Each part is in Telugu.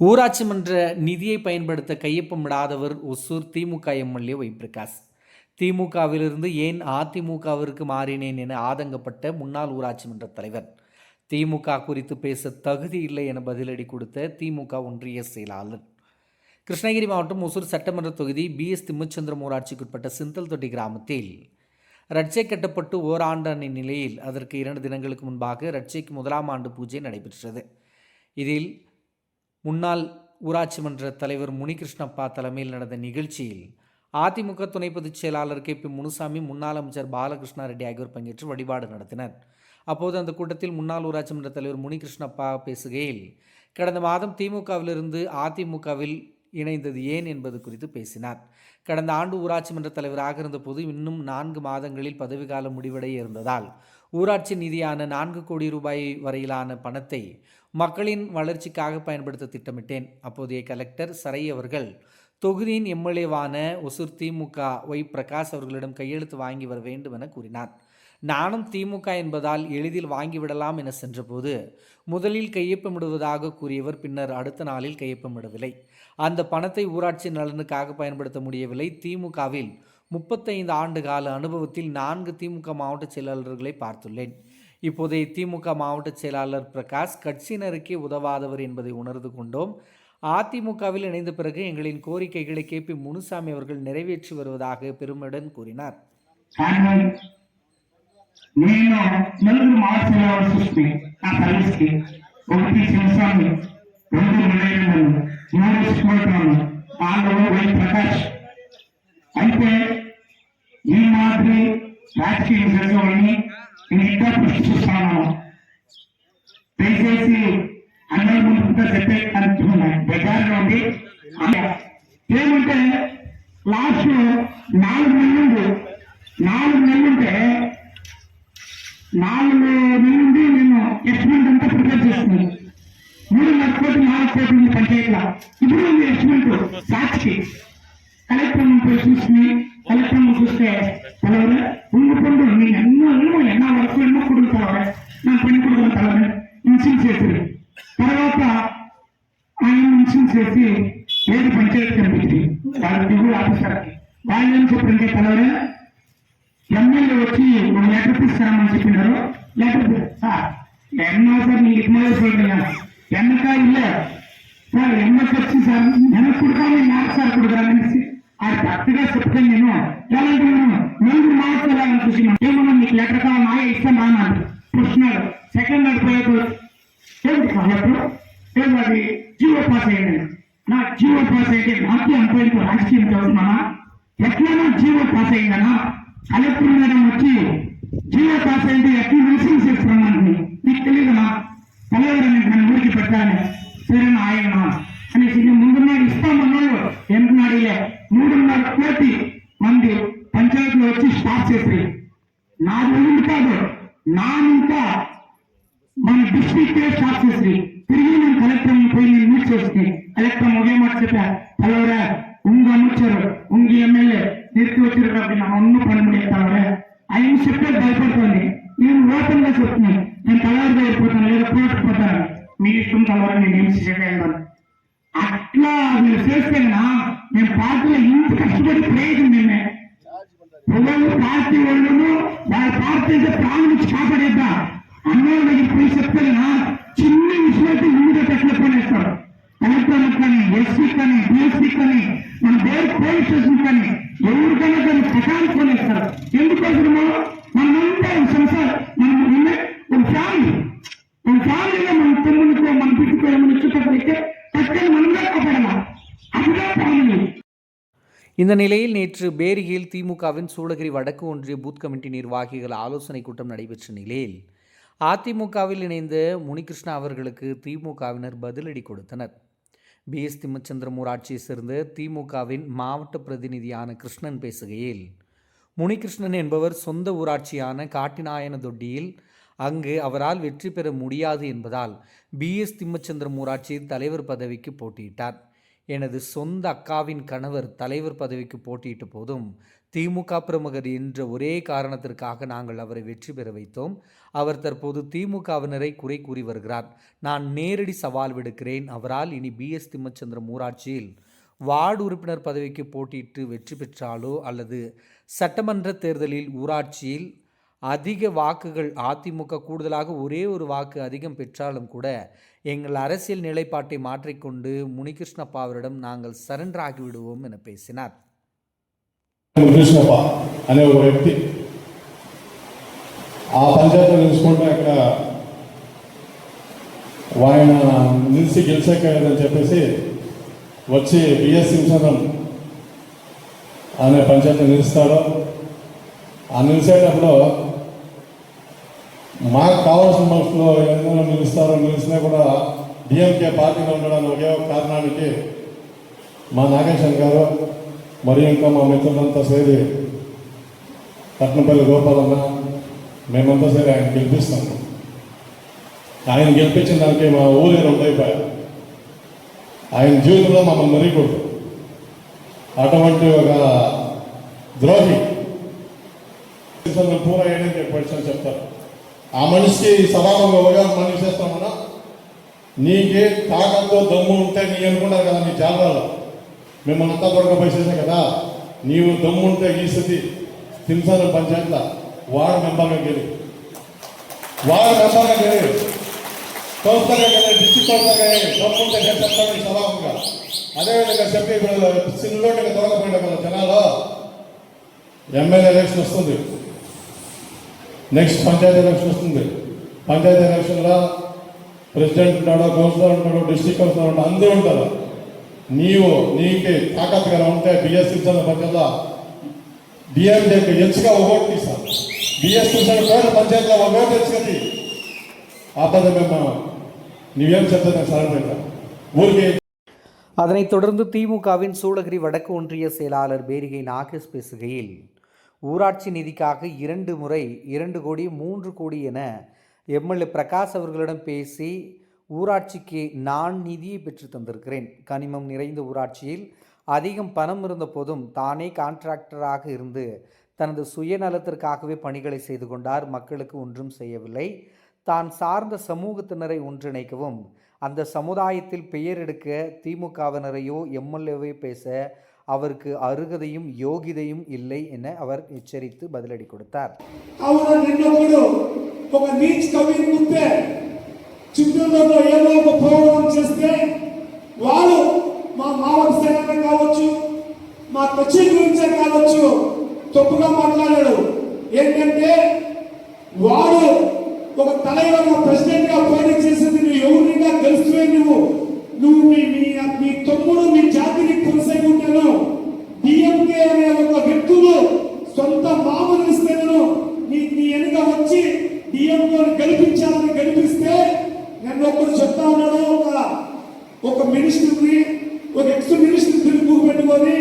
ஊராட்சி மன்ற நிதியை பயன்படுத்த கையொப்பமிடாதவர் ஒசூர் திமுக எம்எல்ஏ ஒய்பிரகாஷ் திமுகவிலிருந்து ஏன் அதிமுகவிற்கு மாறினேன் என ஆதங்கப்பட்ட முன்னாள் ஊராட்சி மன்ற தலைவர். திமுக குறித்து பேச தகுதி இல்லை என பதிலடி கொடுத்த திமுக ஒன்றிய செயலாளர். கிருஷ்ணகிரி மாவட்டம் ஒசூர் சட்டமன்ற தொகுதி பிஎஸ் திம்மச்சந்திரம் ஊராட்சிக்குட்பட்ட சிந்தல் தொட்டி கிராமத்தில். ரட்சை கட்டப்பட்டு ஓராண்டான நிலையில் அதற்கு இரண்டு தினங்களுக்கு முன்பாக ரட்சைக்கு முதலாம் ஆண்டு பூஜை நடைபெற்றது. இதில் முன்னாள் ஊராட்சி மன்ற தலைவர் முனிகிருஷ்ணப்பா தலைமையில் நடந்த நிகழ்ச்சியில் அதிமுக துணை பொதுச் செயலாளர் கே பி முனுசாமி முன்னாள் அமைச்சர் பாலகிருஷ்ணா ரெட்டி ஆகியோர் பங்கேற்று வழிபாடு நடத்தினர். அப்போது அந்த கூட்டத்தில் முன்னாள் ஊராட்சி மன்ற தலைவர் முனிகிருஷ்ணப்பா பேசுகையில் கடந்த மாதம் திமுகவிலிருந்து அதிமுகவில் இணைந்தது ஏன் என்பது குறித்து பேசினார். கடந்த ஆண்டு ஊராட்சி மன்ற தலைவராக இருந்தபோது இன்னும் நான்கு மாதங்களில் பதவிக்காலம் முடிவடைய இருந்ததால் ஊராட்சி நிதியான நான்கு கோடி ரூபாய் வரையிலான பணத்தை மக்களின் வளர்ச்சிக்காக பயன்படுத்த திட்டமிட்டேன். அப்போதைய கலெக்டர் சரை அவர்கள் தொகுதியின் எம்எல்ஏவான ஒசூர் திமுக ஒய் பிரகாஷ் அவர்களிடம் கையெழுத்து வாங்கி வர வேண்டும் என கூறினார். நானும் திமுக என்பதால் எளிதில் வாங்கிவிடலாம் என சென்றபோது முதலில் கையொப்பமிடுவதாக கூறியவர் பின்னர் அடுத்த நாளில் கையொப்பமிடவில்லை. அந்த பணத்தை ஊராட்சி நலனுக்காக பயன்படுத்த முடியவில்லை. திமுகவில் முப்பத்தைந்து ஆண்டு கால அனுபவத்தில் நான்கு திமுக மாவட்ட செயலாளர்களை பார்த்துள்ளேன் இப்போதைய திமுக மாவட்ட செயலாளர் பிரகாஷ் கட்சியினருக்கே உதவாதவர் என்பதை உணர்ந்து கொண்டோம் அதிமுகவில் இணைந்த பிறகு எங்களின் கோரிக்கைகளை கே பி முனுசாமி அவர்கள் நிறைவேற்றி வருவதாக பெருமையுடன் கூறினார் ஆனால் నేను నలుగురు మార్చలేవాల్సి వస్తుంది నా సర్వీస్కి ఒకటి శివస్వామి రెండు నిలయనలు మూడు సుమోటలు నాలుగు వై ప్రకాష్ అయితే ఈ రాజకీయ విషయంలోని నేను ఇంకా ప్రశ్నిస్తున్నాను దయచేసి అందరి ముందుగా చెప్పే అనుకుంటున్నాను ఉంది. ఏమంటే లాస్ట్ నాలుగు నెలలు నాలుగు నెలలుంటే నాలుగు నెలలుండి నేను ఎస్టిమెంట్ అంతా ప్రిపేర్ చేస్తున్నాను. మూడున్నర కోటి నాలుగు కోట్ల ఉంది పంచాయతీలో. ఇప్పుడు ఉంది ఎస్టిమేట్ సాక్షి. కలెక్టర్ ప్రశ్నిస్తుంది. వచ్చి మన లెటర్ తీసుకురామని చెప్పినారు. లెటర్ సార్ ఎన్నో సార్ నీ ఇగ్నోర్ చేయగలను వెనక ఇల్ల. సార్ ఎన్నకు వచ్చి సార్ వెనక కుడతాను నాకు సార్ ఆ కరెక్ట్గా చెప్తే నేను ఎలాంటున్నాను నేను మార్చాలనుకుంటున్నాను ఏమన్నా నీకు లెటర్ కావాలి? నాయ ఇస్తాను అన్నాడు సెకండ్ అడిపోయాడు ఏంటి కాలేదు ఏం అది? జీవో పాస్ అయ్యాను నా జీవో పాస్ అయితే నాకు ఎంతో రాజకీయం చేస్తున్నానా ఎట్లా జీవో పాస్ అయిందన్నా కలెక్టర్ మేడం వచ్చి జీవో పాస్ అయింది ఎక్కువ మిషన్ చేసుకున్నాను మీకు తెలియదునా పలవరం నేను ఊరికి పెట్టాలి సరే ఆయన అనేసి ముందున్న ఇస్తామన్నారు ఎంతనాడిలే మూడున్నర కోటి మంది పంచాయతీలు వచ్చి స్టార్ట్ చేసి నా ముందు కాదు నా ఇంకా మన డిస్ట్రిక్ట్ స్టార్ట్ చేసి తిరిగి నేను కలెక్టర్ పోయి నేను మీట్ చేసి కలెక్టర్ ఒకే మాట చెప్పా పలవరా ఉంగ అమ్మచ్చారు ఉంగి ఎమ్మెల్యే వ్యక్తి వచ్చినటువంటి నా అన్ని పనులు చేస్తామని ఆయన చెప్పే భయపడుతుంది. నేను ఓపెన్గా చెప్తున్నాను నేను తయారు చేయకపోతాను లేదా పోకపోతాను మీ ఇష్టం తలవారి నేను ఏం చేయలేదు అట్లా మీరు చేస్తేనా నేను పార్టీలో ఇంత కష్టపడి ప్రయోజనం మేమే ప్రజలు పార్టీ వాళ్ళు వాళ్ళ పార్టీ ప్రాణం నుంచి కాపాడేద్దా? అన్నోళ్ళ దగ్గర పోయి చెప్తేనా చిన్న విషయాలతో ముందుగా పెట్టిన పనిస్తారు ఎలక్ట్రానిక్ కానీ ఎస్సీ కానీ బీఎస్సీ కానీ మన దేవ పోలీస్ స్టేషన్ కానీ ఎవరికైనా కానీ ప్రకారం పోనేస్తారు ఎందుకోసమో మనమంతా ఒక సంసార్ మనం ఉన్న ఒక ఫ్యామిలీ ఒక ఫ్యామిలీలో మన తమ్మునికో మన బిడ్డకో ఏమైనా వచ్చేటప్పుడైతే పక్కన మనమే కాపాడాల అదిగా ఫ్యామిలీ இந்த நிலையில் நேற்று பேரியில் திமுகவின் சூளகிரி வடக்கு ஒன்றிய பூத் கமிட்டி நிர்வாகிகள் ஆலோசனை கூட்டம் நடைபெற்ற நிலையில் அதிமுகவில் இணைந்த முனிகிருஷ்ணா அவர்களுக்கு திமுகவினர் பதிலடி கொடுத்தனர் பிஎஸ் திம்மச்சந்திரம் ஊராட்சியை சேர்ந்த திமுகவின் மாவட்ட பிரதிநிதியான கிருஷ்ணன் பேசுகையில் முனிகிருஷ்ணன் என்பவர் சொந்த ஊராட்சியான காட்டினாயன தொட்டியில் அங்கு அவரால் வெற்றி பெற முடியாது என்பதால் பிஎஸ் திம்மச்சந்திரம் ஊராட்சியில் தலைவர் பதவிக்கு போட்டியிட்டார். எனது சொந்த அக்காவின் கணவர் தலைவர் பதவிக்கு போட்டியிட்ட போதும் திமுக பிரமுகர் என்ற ஒரே காரணத்திற்காக நாங்கள் அவரை வெற்றி பெற வைத்தோம். அவர் தற்போது திமுகவினரை குறை கூறி வருகிறார். நான் நேரடி சவால் விடுக்கிறேன். அவரால் இனி பி. எஸ். திம்மச்சந்திரம் ஊராட்சியில் வார்டு உறுப்பினர் பதவிக்கு போட்டியிட்டு வெற்றி பெற்றாலோ அல்லது சட்டமன்ற தேர்தலில் ஊராட்சியில் அதிக வாக்குகள் அதிமுக கூடுதலாக ஒரே ஒரு வாக்கு அதிகம் பெற்றாலும் கூட எங்கள் அரசியல் நிலைப்பாட்டை மாற்றிக்கொண்டு முனிகிருஷ்ணப்பா அவரிடம் நாங்கள் சரண்டர் ஆகிவிடுவோம் என பேசினார். కృష్ణప్ప అనే ఒక వ్యక్తి. ఆ పంచాయతీ చూసుకుంటే అక్కడ ఆయన నిలిచి గెలిచాకని చెప్పేసి వచ్చి బిఎస్ సింసనం అనే పంచాయతీ నిలుస్తాడు. ఆ నిలిచేటప్పుడు మాకు కావాల్సిన మనుషులు ఏదైనా నిలుస్తారో నిలిచినా కూడా డిఎంకే పార్టీలో ఉండడానికి ఒకే ఒక కారణానికి మా నాగేశ్వర్ గారు మరి ఇంకా మా మిత్రులంతా సేరి పట్నంపల్లి గోపాలన్న మేమంతా సరే ఆయన గెలిపిస్తాము ఆయన గెలిపించిన దానికి మా ఊరే రెండు ఆయన జీవితంలో మమ్మల్ని మరికూడదు అటువంటి ఒక ద్రోహి పూర అయ్యని చెప్పి చెప్తారు. ఆ మనిషికి సమానంగా అవగాహన మనం చేస్తామన్నా నీకే తాకంతో దమ్ము ఉంటే నీ అనుకున్నారు కదా నీ జాగ్రత్త మిమ్మల్ని అంతా దొరక కదా. నీవు దమ్ముంటే ఈ స్థితి తింసాల పంచాయతీల వార్డు మెంబర్గా గెలి వార్డు మెంబర్గా గెలి కౌన్సిలర్గా గెలి డిస్ట్రిక్ట్ కౌన్సిలర్గా గెలి దమ్ము నేను చెప్తాను ఈ సభాముగా. అదేవిధంగా చెప్పి ఇప్పుడు సిన్లోకి దొరకపోయిన కదా జనాలు. ఎమ్మెల్యే ఎలక్షన్ వస్తుంది. నెక్స్ట్ పంచాయతీ ఎలక్షన్ వస్తుంది. పంచాయతీ ఎలక్షన్లో ప్రెసిడెంట్ ఉంటాడో కౌన్సిలర్ ఉంటాడో డిస్టిక్ కౌన్సిలర్ ఉంటాడో అందరూ ఉంటారు. నీవు నీకే తాకత్తుగా ఉంటే బిఎస్ ఇచ్చిన పంచాయతీలో డిఎంజేకి హెచ్చుగా ఒక ఓటు తీస్తాను బిఎస్ ఇచ్చిన పేద పంచాయతీలో ఒక ఓటు హెచ్చుకది అబద్ధం మేము నీవేం చెప్తా సార్ ఊరికి அதனைத் தொடர்ந்து திமுகவின் சூளகிரி வடக்கு ஒன்றிய செயலாளர் பேரிகை நாகேஷ் பேசுகையில் ஊராட்சி நிதிக்காக இரண்டு முறை இரண்டு கோடி மூன்று கோடி என எம்எல்ஏ பிரகாஷ் அவர்களிடம் பேசி ஊராட்சிக்கு நான் நிதியை பெற்று தந்திருக்கிறேன். கனிமம் நிறைந்த ஊராட்சியில் அதிகம் பணம் இருந்த போதும் தானே கான்ட்ராக்டராக இருந்து தனது சுயநலத்திற்காகவே பணிகளை செய்து கொண்டார். மக்களுக்கு ஒன்றும் செய்யவில்லை. தான் சார்ந்த சமூகத்தினரை ஒன்றிணைக்கவும் அந்த சமுதாயத்தில் பெயர் எடுக்க திமுகவினரையோ எம்எல்ஏவை பேச அவருக்கு அருகதையும் யோகிதையும் இல்லை என அவர் எச்சரித்து பதிலடி கொடுத்தார். చిత్తూరులో ఏదో ఒక ప్రోగ్రాం చేస్తే వాళ్ళు మా మావక సేన కావచ్చు మా కచ్చి గురించే కావచ్చు తప్పుగా మాట్లాడాడు ఏంటంటే వాడు ఒక తలైన ప్రెసిడెంట్గా పోటీ చేసింది నువ్వు ఎవరిగా గెలుస్తువే నువ్వు. నువ్వు మీ మీ మీ తమ్ముడు మీ జాతి కొనసాగుంటాను డిఎంకే అనే ఒక వ్యక్తులు సొంత మామూలు ఇస్తేను నీ నీ వెనుక వచ్చి డిఎంకే గెలిపించాలని గెలిపిస్తే నన్ను ఒకరు చెప్తా ఉన్నాడు ఒక ఒక మినిస్టర్ని ఒక ఎక్స్ మినిస్టర్ తిరుగు పెట్టుకొని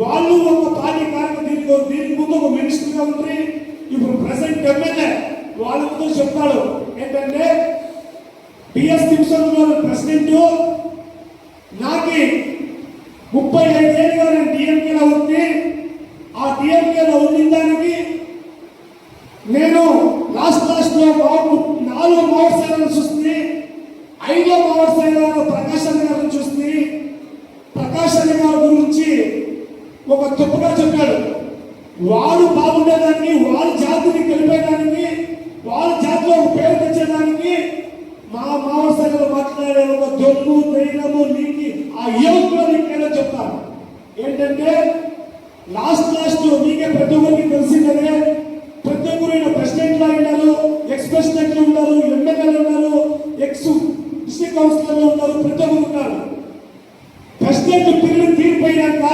వాళ్ళు ఒక పార్టీ కార్యక్రమం దీనికి దీనికి ముందు ఒక మినిస్టర్గా ఉండి ఇప్పుడు ప్రెసెంట్ ఎమ్మెల్యే వాళ్ళ ముందు చెప్తాడు ఏంటంటే బిఎస్ దింసన్ ప్రెసిడెంట్ నాకి ముప్పై ఐదేళ్ళుగా నేను డిఎంకేలో ఉంది ఆ డిఎంకేలో ఉన్న దానికి నేను లాస్ట్ లాస్ట్లో నాలుగు మోటార్ సైకిల్స్ వస్తుంది ఐదో పవర్ సైకిల్ ప్రకాశం గారు గారిని చూస్తుంది గారి గురించి ఒక తప్పుగా చెప్పాడు. వాడు బాగుండేదానికి వాళ్ళ జాతిని కలిపేదానికి వాళ్ళ జాతిలో ఒక పేరు తెచ్చేదానికి మా మామూలు మాట్లాడే ఒక దొంగు ధైర్యము నీకి ఆ యువకులు నీకైనా చెప్తాను. ఏంటంటే లాస్ట్ లాస్ట్ మీకే ప్రతి ఒక్కరికి తెలిసిందనే డిస్ట్రిక్ట్ ఉన్నారు ప్రతి ఒక్కరు ఉన్నారు. ప్రెసిడెంట్ పిల్లలు తీరిపోయినాక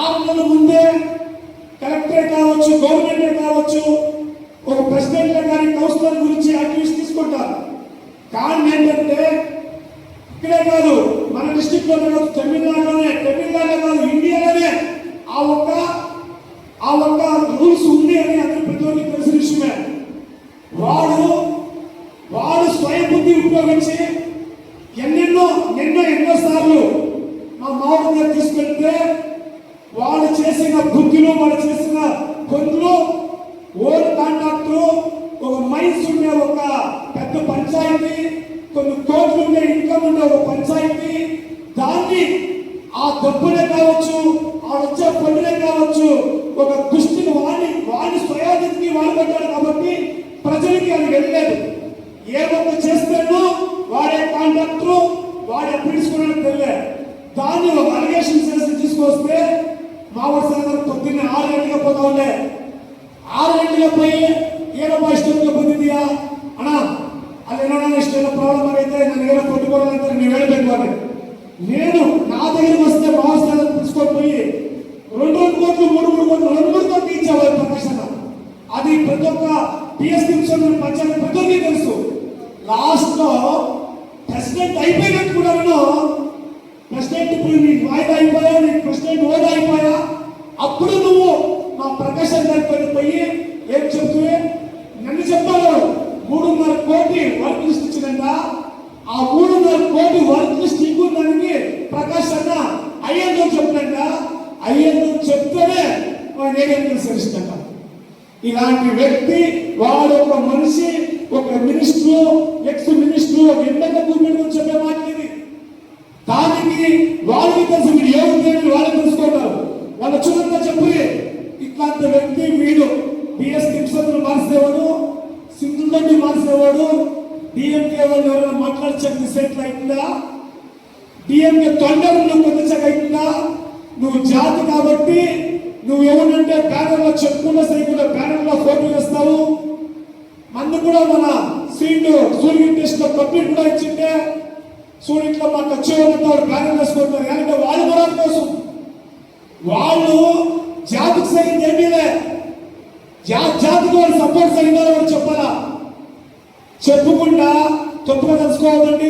ఆరు నెలల ముందే కలెక్టరే కావచ్చు గవర్నమెంటే కావచ్చు ఒక ప్రెసిడెంట్ కానీ కౌన్సిలర్ గురించి యాక్టివిస్ట్ తీసుకుంటారు. కానీ ఏంటంటే ఇక్కడే కాదు మన డిస్టిక్ కాదు తమిళనాడులోనే తమిళనాడులో కాదు ఇండియాలోనే ఆ ఒక్క ఆ ఒక్క రూల్స్ ఉంది అని అందరి ప్రతి ఒక్కరికి తెలిసిన విషయమే. వాడు వాడు ఉపయోగించి ఎన్నెన్నో ఎన్నో ఎన్నో సార్లు మామిడి దగ్గర తీసుకెళ్తే వాళ్ళు చేసిన బుద్ధిలో వాళ్ళు చేసిన గొంతులు ఓన్ కాంట్రాక్టర్ ఒక మైన్స్ ఉండే ఒక పెద్ద పంచాయతీ కొన్ని కోట్లు ఉండే ఇన్కమ్ ఉండే ఒక పంచాయతీ. దాన్ని ఆ డబ్బులే కావచ్చు ఆ వచ్చే పనులే కావచ్చు ఒక దుష్టిని వాడి వాడిని స్వయాధికి వాడబడ్డాడు కాబట్టి ప్రజలకి అది వెళ్ళలేదు. ఏ ఒక్క చేస్తేనో వాడే కాంట్రాక్టర్ వాడే పిలుచుకున్నాడు తెలియదు దాన్ని ఒక అలిగేషన్ చేసి తీసుకొస్తే మావోడి సార్ పొద్దున్న ఆరు గంటలకు పోతా ఉండే. ఆరు గంటలకు పోయి ఏడో ఇష్టంగా పొందిందియా అన్నా అది ఏమన్నా ఇష్టమైన ప్రాబ్లం అయితే నన్ను ఏదో కొట్టుకోవాలంటే నేను వెళ్ళిపోవాలి నేను నా దగ్గరికి వస్తే మావోడి సార్ తీసుకొని పోయి రెండు రెండు కోట్లు మూడు మూడు కోట్లు రెండు మూడు కోట్లు ఇచ్చేవాళ్ళు ప్రకాశన అది ప్రతి ఒక్క పిఎస్సీ పంచాయతీ ప్రతి ఒక్కరికి తెలుసు. లాస్ట్లో ప్రెసిడెంట్ అయిపోయినట్టు కూడా ప్రెసిడెంట్ ఇప్పుడు నీకు వాయిదా అయిపోయా నీకు ప్రెసిడెంట్ హోదా అయిపోయా? అప్పుడు నువ్వు మా ప్రకాశం గారి పోయి ఏం చెప్తూ నన్ను చెప్పాను మూడున్నర కోటి వర్క్ లిస్ట్ ఇచ్చినంత ఆ మూడున్నర కోటి వర్క్ లిస్ట్ ఇవ్వడానికి ప్రకాశ్ అన్న అయ్యేందో చెప్పినంట అయ్యేందో చెప్తేనే నేనేం సరిస్తాను ఇలాంటి వ్యక్తి వాడు ఒక మనిషి ఒక మినిస్టర్ ఎక్స్ మినిస్టర్ ఒక ఎండక భూమి చెప్పే మాట ఇది. దానికి వాళ్ళకి తెలుసు మీరు ఎవరు దేవుడు వాళ్ళు తెలుసుకుంటారు. వాళ్ళ చూడంగా చెప్పి ఇట్లాంటి వ్యక్తి వీడు. బిఎస్ కిమ్సన్ మార్చేవాడు సింధులోని మార్చేవాడు. డిఎంకే వాళ్ళు ఎవరైనా మాట్లాడే సెటిల్ అయిందా డిఎంకే తొండరు పొందించక అయిందా నువ్వు జాతి కాబట్టి నువ్వు ఎవరంటే పేదవచ్చు అన్ని కూడా మన సీటు సూర్యుడి టెస్ట్లో కంప్లీట్ కూడా ఇచ్చింటే సూర్యుడిలో మాకు వచ్చేవాళ్ళతో ప్లానింగ్ వేసుకుంటారు ఎందుకంటే వాళ్ళు కూడా కోసం వాళ్ళు జాతికి సరిగ్గా ఏమీలే జాతికి వాళ్ళు సపోర్ట్ సరిగ్గా వాళ్ళు చెప్పాలా? చెప్పుకుంటా తప్పుగా తెలుసుకోవాలండి